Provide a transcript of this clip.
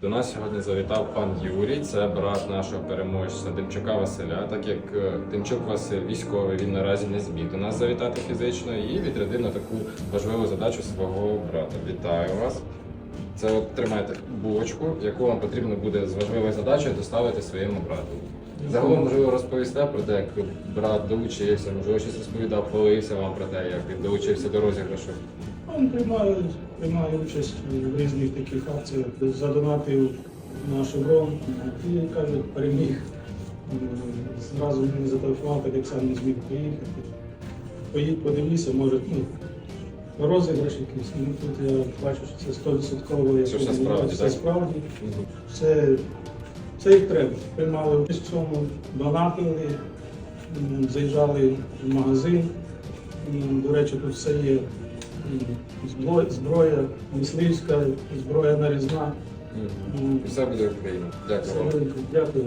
До нас сьогодні завітав пан Юрій, це брат нашого переможця Демчука Василя. Так як е, Демчук Василь військовий, він наразі не зміг до нас завітати фізично і відрядив на таку важливу задачу свого брата. Вітаю вас! Це от тримайте булочку, яку вам потрібно буде з важливою задачею доставити своєму брату. Загалом можливо розповісти про те, як брат долучився, можливо, щось розповідав, хвалився вам про те, як він долучився до розіграшу. Він приймає, приймає участь в різних таких акціях, задонатив на шеврон і каже, переміг. Зразу мені зателефонував, як сам не зміг приїхати. Поїдь, подивися, може, ну, розіграш якийсь. Ну, тут я бачу, що це 100% як Це все справді, все так? справді. Все, все як треба. Приймали участь в цьому, донатили, м, заїжджали в магазин. М, До речі, тут все є. М, збро- Зброя мисливська, зброя нарізна. Мгм. М, Все буде Україна. Дякую вам. Дякую.